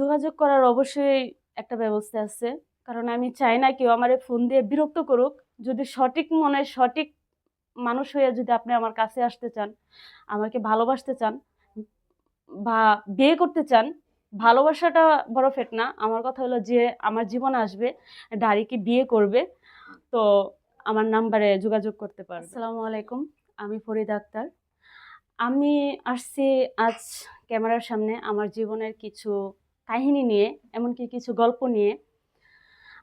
যোগাযোগ করার অবশ্যই একটা ব্যবস্থা আছে। কারণ আমি চাই না কেউ আমারে ফোন দিয়ে বিরক্ত করুক। যদি সঠিক মনে সঠিক মানুষ হয়ে যদি আপনি আমার কাছে আসতে চান, আমাকে ভালোবাসতে চান বা বিয়ে করতে চান, ভালোবাসাটা বড় ফেট না। আমার কথা হলো যে আমার জীবন আসবে ডারিকে বিয়ে করবে, তো আমার নাম্বারে যোগাযোগ করতে পারবে। আসসালামু আলাইকুম, আমি ফরিদ আক্তার। আমি আসছি আজ ক্যামেরার সামনে। আমার জীবনের কিছু কাহিনী নিয়ে, এমনকি কিছু গল্প নিয়ে।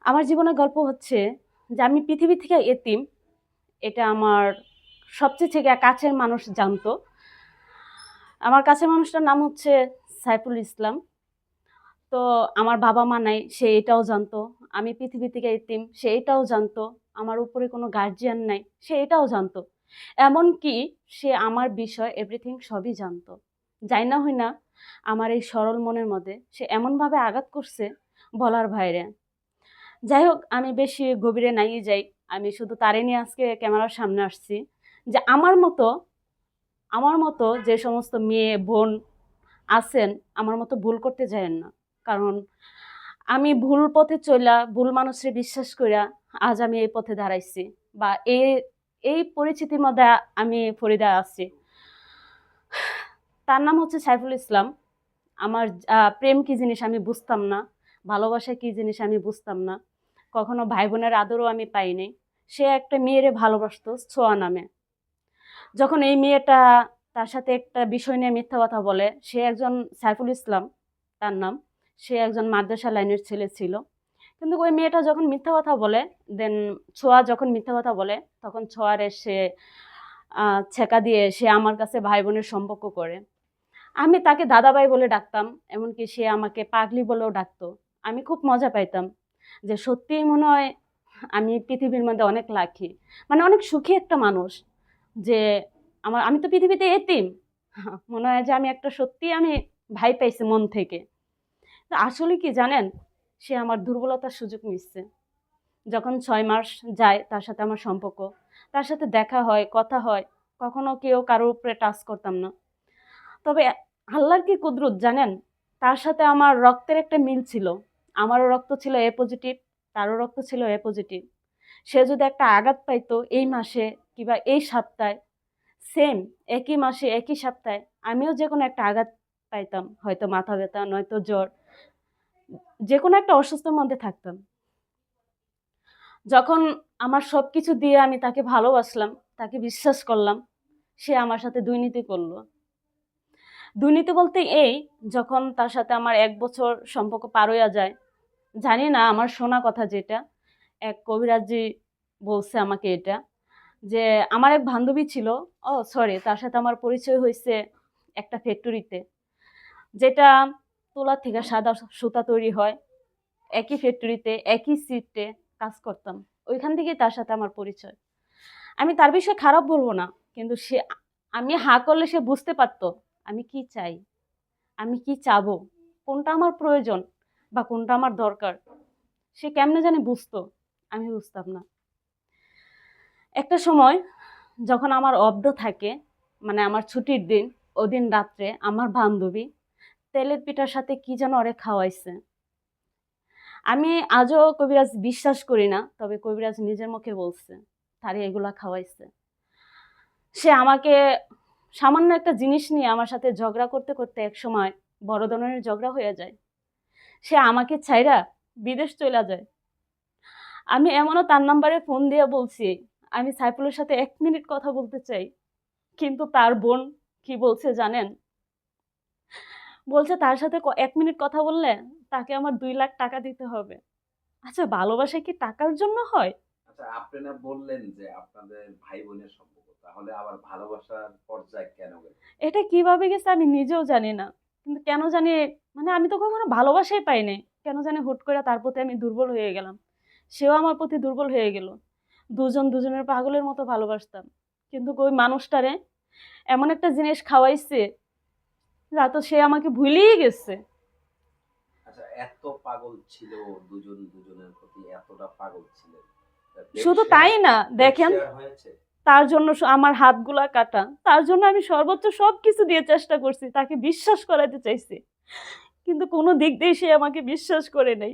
আমার জীবনের গল্প হচ্ছে যে আমি পৃথিবী থেকে এতিম। এটা আমার সবচেয়ে থেকে কাছের মানুষ জানতো। আমার কাছের মানুষটার নাম হচ্ছে সাইফুল ইসলাম। তো আমার বাবা মা নাই, সে এটাও জানতো। আমি পৃথিবী থেকে এতিম, সে এটাও জানতো। আমার উপরে কোনো গার্জিয়ান নাই, সে এটাও জানতো। এমনকি সে আমার বিষয় এভরিথিং সবই জানতো। যাই না হই না আমার এই সরল মনের মধ্যে সে এমনভাবে আঘাত করছে বলার বাইরে। যাই হোক, আমি বেশি গভীরে নাই যাই। আমি শুধু তারে নিয়ে আজকে ক্যামেরার সামনে আসছি যে আমার মতো আমার মতো যে সমস্ত মেয়ে, বোন আছেন, আমার মতো ভুল করতে যায়েন না। কারণ আমি ভুল পথে চলা ভুল মানুষের বিশ্বাস করিয়া আজ আমি এই পথে দাঁড়াইছি বা এই এই পরিচিতির মধ্যে আমি ফরিদা আছি। তার নাম হচ্ছে সাইফুল ইসলাম। আমার প্রেম কি জিনিস আমি বুঝতাম না, ভালোবাসা কি জিনিস আমি বুঝতাম না। কখনো ভাই বোনের আদরও আমি পাইনি। সে একটা মেয়েরে ভালোবাসতো ছোঁয়া নামে। যখন এই মেয়েটা তার সাথে একটা বিষয় নিয়ে মিথ্যা কথা বলে, সে একজন সাইফুল ইসলাম, তার নাম। সে একজন মাদ্রাসা লাইনের ছেলে ছিল। কিন্তু ওই মেয়েটা যখন মিথ্যা কথা বলে দেন ছোঁয়া যখন মিথ্যা কথা বলে, তখন ছোঁয়ার সে ছেকা দিয়ে সে আমার কাছে ভাই বোনের সম্পর্ক করে। আমি তাকে দাদাভাই বলে ডাকতাম, এমনকি সে আমাকে পাগলি বলেও ডাকতো। আমি খুব মজা পাইতাম যে সত্যিই মনে হয় আমি পৃথিবীর মধ্যে অনেক লাখি মানে অনেক সুখী একটা মানুষ যে আমার, আমি তো পৃথিবীতে এতিম। মনে হয় যে আমি একটা সত্যি আমি ভাই পাইছি মন থেকে। তো আসলে কি জানেন, সে আমার দুর্বলতার সুযোগ নিচ্ছে। যখন ছয় মাস যায় তার সাথে আমার সম্পর্ক, তার সাথে দেখা হয়, কথা হয়, কখনো কেউ কারোর উপরে টাচ করতাম না। তবে আল্লাহর কি কুদরত জানেন? তার সাথে আমার রক্তের একটা মিল ছিল। আমারও রক্ত ছিল এ পজিটিভ তারও রক্ত ছিল এ পজিটিভ সে যদি একটা আঘাত পাইতো এই মাসে কিংবা এই সপ্তাহে সেম একই মাসে, একই সপ্তাহে, আমিও যে কোনো একটা আঘাত পাইতাম। হয়তো মাথা ব্যথা, নয়তো জ্বর, যে কোনো একটা অসুস্থর মধ্যে থাকতাম। যখন আমার সব কিছু দিয়ে আমি তাকে ভালোবাসলাম, তাকে বিশ্বাস করলাম, সে আমার সাথে দুর্নীতি করল। দুর্নীতি বলতে এই, যখন তার সাথে আমার এক বছর সম্পর্ক পার যায়, জানি না আমার শোনা কথা যেটা, এক কবিরাজি বলছে আমাকে এটা, যে আমার এক বান্ধবী ছিল, ও সরি তার সাথে আমার পরিচয় হয়েছে একটা ফ্যাক্টরিতে যেটা তোলা থেকে সাদা সুতা তৈরি হয়, একই ফ্যাক্টরিতে একই সিটে কাজ করতাম, ওইখান থেকে তার সাথে আমার পরিচয়। আমি তার বিষয়ে খারাপ বলব না, কিন্তু সে, আমি হা করলে সে বুঝতে পারতো আমি কি চাই? আমি কি চাবো? কোনটা আমার প্রয়োজন বা কোনটা আমার দরকার? সে কেমনে জানি বুঝতো, আমি বুঝতাম না। একটা সময় যখন আমার অব্দ থাকে মানে আমার ছুটির দিন, ওদিন রাত্রে আমার বান্ধবী তেলের পিঠার সাথে কি যেন ওরে খাওয়াইছে। আমি আজও কবিরাজ বিশ্বাস করি না, তবে কবিরাজ নিজের মুখে বলছে, তারে এগুলা খাওয়াইছে। সে আমাকে সামান্য একটা জিনিস নিয়ে আমার সাথে ঝগড়া করতে করতে এক সময় বড় ধরনের ঝগড়া হয়ে যায়। সে আমাকে ছাইরা বিদেশ চলে যায়। আমি এমনও তার নাম্বারে ফোন দিয়ে বলছি, আমি সাইফুলের সাথে এক মিনিট কথা বলতে চাই, কিন্তু তার বোন কি বলছে জানেন? বলছে, তার সাথে এক মিনিট কথা বললে তাকে আমার দুই লাখ টাকা দিতে হবে। আচ্ছা ভালোবাসা কি টাকার জন্য হয়? আচ্ছা আপনি না বললেন যে আপনাদের ভাই বোনের সম্পর্ক। তাহলে আবার ভালোবাসার পর্যায়ে কেন গেল? এটা কীভাবে গেছে আমি নিজেও জানি না। কিন্তু কেন জানি মানে আমি তো কখনো ভালোবাসাই পাইনি। কেন জানি হুট করে তার প্রতি আমি দুর্বল হয়ে গেলাম। সেও আমার প্রতি দুর্বল হয়ে গেল। দুজন দুজনের পাগলের মতো ভালোবাসতাম। কিন্তু ওই মানুষটারে এমন একটা জিনিস খাওয়াইছে যা তো সে আমাকে ভুলেই গেছে। আচ্ছা এত পাগল ছিল দুজন দুজনের প্রতি এতটা পাগল ছিল। শুধু তাই না দেখেন। হয়েছে? তার জন্য আমার হাতগুলা কাটা। তার জন্য আমি সর্বোচ্চ সব কিছু দিয়ে চেষ্টা করছি তাকে বিশ্বাস করাতে চাইছি। কিন্তু কোনো দিক দিয়ে সে আমাকে বিশ্বাস করে নেই।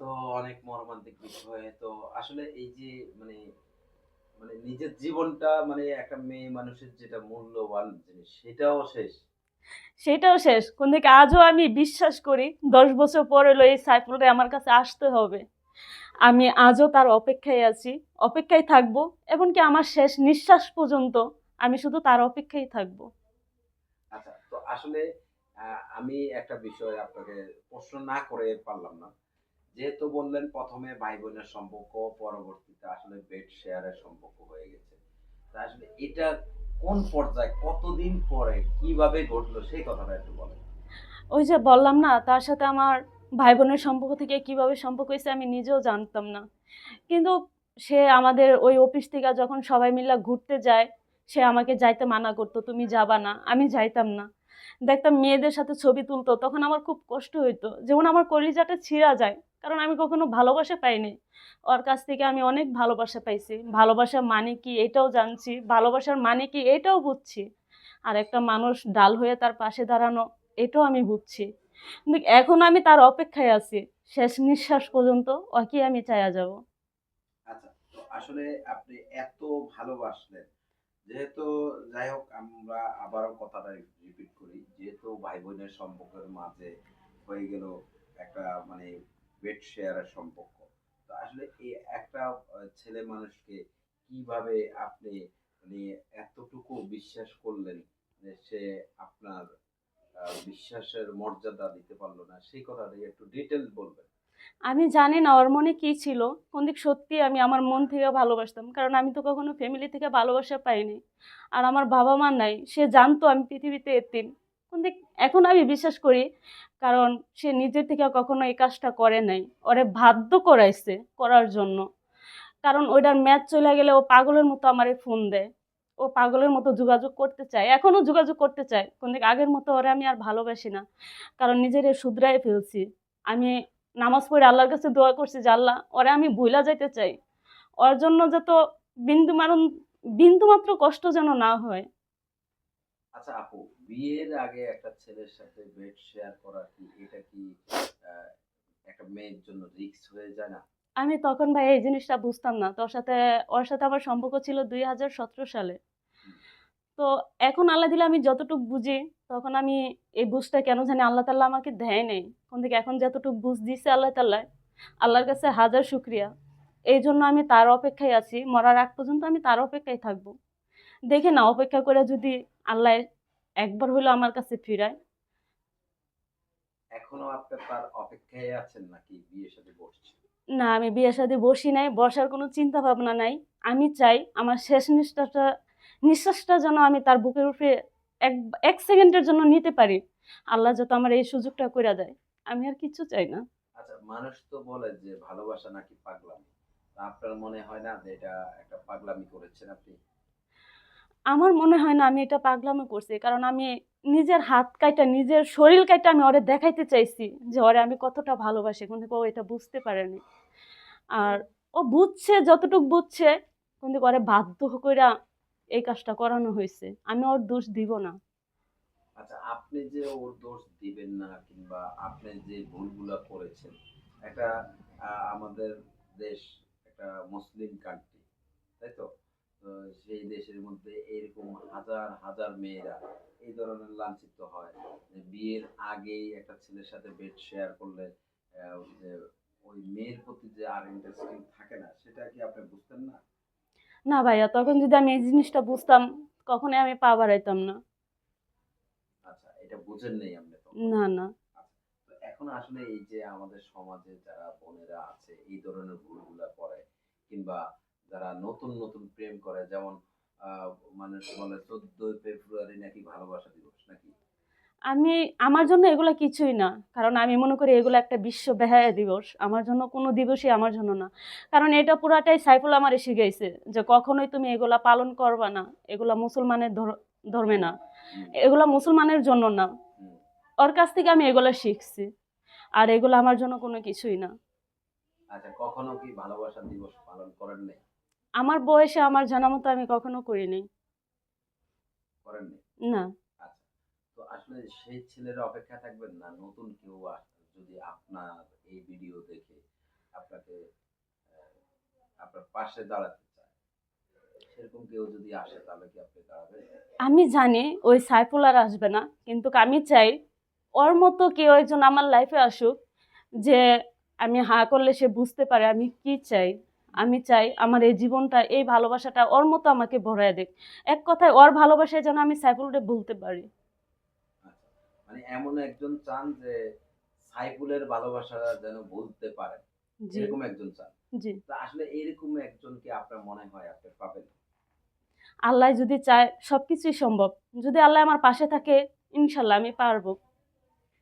তো অনেক মর্মান্তিক বিষয়। তো আসলে এই যে মানে মানে নিজের জীবনটা মানে একটা মেয়ে মানুষের যেটা মূল্যবান জিনিস সেটাও শেষ। সেটাও শেষ। কোন দিকে আজও আমি বিশ্বাস করি দশ বছর পরে হলো এই সাইফুলটা আমার কাছে আসতে হবে। আমি আজও তার অপেক্ষায় আছি অপেক্ষায় থাকব এমনকি আমার শেষ নিঃশ্বাস পর্যন্ত আমি শুধু তার অপেক্ষায় থাকব। আচ্ছা তো আসলে আমি একটা বিষয় আপনাকে প্রশ্ন না করে পারলাম না। যেহেতু বললেন প্রথমে ভাই বোনের সম্পর্ক পরবর্তীতে আসলে বেড শেয়ারের সম্পর্ক হয়ে গেছে। আসলে এটা কোন পর্যায়ে কতদিন পরে কীভাবে ঘটলো সেই কথাটা একটু বলেন। ওই যে বললাম না তার সাথে আমার ভাই বোনের সম্পর্ক থেকে কীভাবে সম্পর্ক হয়েছে আমি নিজেও জানতাম না। কিন্তু সে আমাদের ওই অফিস থেকে যখন সবাই মিলে ঘুরতে যায়, সে আমাকে যাইতে মানা করতো, তুমি যাবা না। আমি যাইতাম না। দেখতাম মেয়েদের সাথে ছবি তুলতো, তখন আমার খুব কষ্ট হইতো। যেমন আমার কলিজাটা ছিঁড়া যায়, কারণ আমি কখনো ভালোবাসা পাইনি। ওর কাছ থেকে আমি অনেক ভালোবাসা পাইছি। ভালোবাসার মানে কি এটাও জানছি, ভালোবাসার মানে কি এটাও বুঝছি। আর একটা মানুষ ডাল হয়ে তার পাশে দাঁড়ানো, এটাও আমি বুঝছি। কিন্তু এখন আমি তার অপেক্ষায় আছি। শেষ নিঃশ্বাস পর্যন্ত ওকে আমি চাইয়া যাব। আচ্ছা আসলে আপনি এত ভালোবাসলেন। যেহেতু যাই হোক, আমরা আবারও কথাটা রিপিট করি, যেহেতু ভাই বোনের সম্পর্কের মাঝে হয়ে গেল একটা মানে বেড শেয়ারের সম্পর্ক। তো আসলে এই একটা ছেলে মানুষকে কীভাবে আপনি মানে এতটুকু বিশ্বাস করলেন যে সে আপনার বিশ্বাসের মর্যাদা দিতে পারল না, সেই কথাটা একটু ডিটেল বলবেন। আমি জানি না, ওর মনে কি ছিল, কোন দিক সত্যি আমি আমার মন থেকে ভালোবাসতাম, কারণ আমি তো কখনো ফ্যামিলি থেকে ভালোবাসা পাইনি। আর আমার বাবা মা নাই, সে জানতো আমি পৃথিবীতে এতিম। কোন দিক, এখন আমি বিশ্বাস করি, কারণ সে নিজের থেকে কখনো এই কাজটা করে নাই। ওরে বাধ্য করাইছে করার জন্য। কারণ ওইটার ম্যাচ চলে গেলে ও পাগলের মতো আমারে ফোন দেয়। ও পাগলের মতো যোগাযোগ করতে চায় এখনও যোগাযোগ করতে চায়। কোন দিক আগের মতো ওরে আমি আর ভালোবাসি না। কারণ নিজের শুধরাই ফেলছি। আমি নামাজ পড়ে আল্লাহর কাছে দোয়া করছি যে, আল্লাহ, ওরে আমি ভুলা যাইতে চাই। ওর জন্য যত বিন্দু মারণ, বিন্দু মাত্র কষ্ট যেন না হয়। আচ্ছা আপু, বিয়ের আগে একটা ছেলের সাথে বেড শেয়ার করা কি, এটা কি একটা মেয়ের জন্য রিস্ক হয়ে যায় না? আমি তখন ভাই এই জিনিসটা বুঝতাম না। তোর সাথে, ওর সাথে আমার সম্পর্ক ছিল দুই হাজার সতেরো সালে। তো এখন আল্লাহ দিলে আমি যতটুকু বুঝি, তখন আমি এই বুঝটা কেন জানি আল্লাহ তাল্লাহ আমাকে দেয় নেই। কোন দিকে এখন যতটুকু বুঝ দিছে আল্লাহ তাল্লাহ আল্লাহর কাছে হাজার শুক্রিয়া। এই জন্য আমি তার অপেক্ষায় আছি, মরার আগ পর্যন্ত আমি তার অপেক্ষায় থাকব। দেখে না অপেক্ষা করে যদি আল্লাহ একবার হলো আমার কাছে ফিরায়। এখনও আপনি তার অপেক্ষায় আছেন নাকি বিয়ের সাথে বসছেন? না, আমি বিয়ের সাথে বসি নাই, বসার কোনো চিন্তা ভাবনা নাই। আমি চাই আমার শেষ নিঃশ্বাসটা নিঃশ্বাসটা যেন আমি তার বুকের উপরে এক এক সেকেন্ডের জন্য নিতে পারি। আল্লাহ যত আমার এই সুযোগটা করে দেয়। আমি আর কিছু চাই না। আচ্ছা মানুষ তো বলে যে ভালোবাসা নাকি পাগলামি। আপনার মনে হয় না যে এটা একটা পাগলামি করেছেন আপনি? আমার মনে হয় না আমি এটা পাগলামো করছি। কারণ আমি নিজের হাত কাইটা, নিজের শরীর কাইটা আমি ওরে দেখাইতে চাইছি যে ওরে আমি কতটা ভালোবাসি। কিন্তু ও এটা বুঝতে পারেনি। আর ও বুঝছে, যতটুকু বুঝছে কিন্তু ওরে বাধ্য কইরা এই কাজটা করানো হয়েছে আমি ওর দোষ দিব না। আচ্ছা আপনি যে ওর দোষ দিবেন না কিংবা আপনি যে ভুলগুলা করেছেন, একটা আমাদের দেশ একটা মুসলিম কান্ট্রি তাই তো? তো সেই দেশের মধ্যে এরকম হাজার হাজার মেয়েরা এই ধরনের লাঞ্ছিত হয়। যে বিয়ের আগেই একটা ছেলের সাথে বেড শেয়ার করলে ওই মেয়ের প্রতি যে আর ইন্টারেস্টিং থাকে না সেটা কি আপনি বুঝতেন না? না ভাইয়া তখন যদি আমি এই জিনিসটা বুঝতাম কখনোই আমি পা বাড়াইতাম না। আচ্ছা এটা বুঝেন নেই আপনি না না। এখন আসলে এই যে আমাদের সমাজে যারা বোনেরা আছে এই ধরনের ভুলগুলা করে কিংবা যারা নতুন নতুন প্রেম করে যেমন মানুষ বলে চোদ্দই ফেব্রুয়ারি নাকি ভালোবাসা দিবস নাকি? আমি আমার জন্য এগুলো কিছুই না। কারণ আমি মনে করি এগুলো একটা বিশ্ব বেহায়া দিবস। আমার জন্য কোনো দিবসই আমার জন্য না। কারণ এটা পুরাটাই সাইফুল আমার শিখাইছে যে কখনোই তুমি এগুলা পালন করবা না। এগুলা মুসলমানের ধর- ধর্মে না। এগুলা মুসলমানের জন্য না। ওর কাছ থেকে আমি এগুলো শিখছি। আর এগুলো আমার জন্য কোনো কিছুই না। আচ্ছা কখনো কি ভালোবাসা দিবস পালন করেন নাই আমার বয়সে আমার জানা মতো আমি কখনো করিনি। করেন না। আচ্ছা। তো আসলে সেই ছেলের অপেক্ষা থাকবেন না নতুন কেউ যদি আপনার এই ভিডিও দেখে আপনাকে আপনার পাশে দাঁড়াতে চায় সেরকম কেউ যদি আসে তাহলে কি আপনি দাঁড়াবেন? আমি জানি ওই সাইফুল আর আসবে না কিন্তু আমি চাই ওর মতো কেউ একজন আমার লাইফে আসুক যে আমি হা করলে সে বুঝতে পারে আমি কি চাই। আমি চাই আমার এই জীবনটা এই ভালোবাসাটা ওর মতো আমাকে ভরায় দেখ এক কথায় ওর ভালোবাসায় যেন আমি সাইফুলকে বলতে পারি। আচ্ছা মানে এমন একজন চান যে সাইফুলের ভালোবাসা যেন বলতে পারে। এরকম একজন চান। জি। তা আসলে এরকম একজনকে আপনার মনে হয় আপনি পাবেন? আল্লাহ যদি চায় সব কিছুই সম্ভব। যদি আল্লাহ আমার পাশে থাকে ইনশাল্লাহ আমি পারব।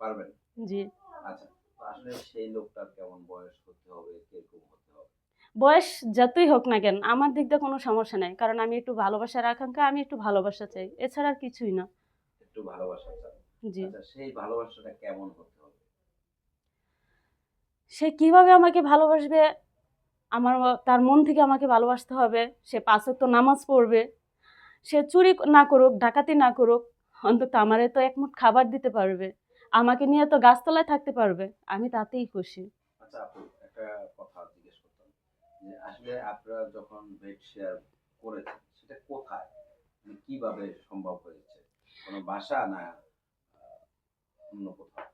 পারবেন? জি। আচ্ছা আসলে সেই লোকটার কেমন বয়স হতে হবে কীরকম বয়স যতই হোক না কেন আমার দিক দিয়ে কোনো সমস্যা নাই। কারণ আমি একটু ভালোবাসার আকাঙ্ক্ষা আমি একটু ভালোবাসা চাই। এছাড়া আর কিছুই না। একটু ভালোবাসা চান জি। আচ্ছা সেই ভালোবাসাটা কেমন হতে হবে? সে কীভাবে আমাকে ভালোবাসবে আমার তার মন থেকে আমাকে ভালোবাসতে হবে সে পাঁচ তো নামাজ পড়বে সে চুরি না করুক ডাকাতি না করুক অন্তত আমারে তো একমুঠ খাবার দিতে পারবে। আমাকে নিয়ে তো গাছতলায় থাকতে পারবে। আমি তাতেই খুশি। আচ্ছা আপু একটা যে আসলে আপনারা যখন বেড শেয়ার করেছেন সেটা কোথায়? মানে কীভাবে সম্ভব হয়েছে? কোনো বাসা না অন্য কোথাও?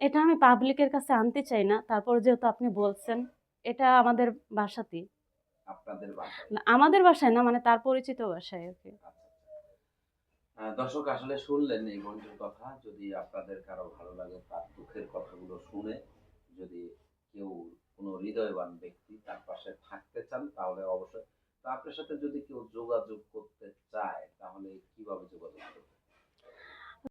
এটা আমি পাবলিকের কাছে আনতে চাই না তারপর যেহেতু আপনি বলছেন এটা আমাদের বাসাতেই। আপনাদের বাসায়? না, আমাদের বাসায় না মানে তার পরিচিত বাসায় আর কি। আচ্ছা, আচ্ছা। দর্শক আসলে শুনলেন এই বোনটির কথা যদি আপনাদের কারও ভালো লাগে তার দুঃখের কথাগুলো শুনে যদি কেউ কোনো হৃদয়বান ব্যক্তি তার পাশে থাকতে চান, তাহলে অবশ্যই। তো আপনার সাথে যদি কেউ যোগাযোগ করতে চায়, তাহলে কীভাবে যোগাযোগ করতে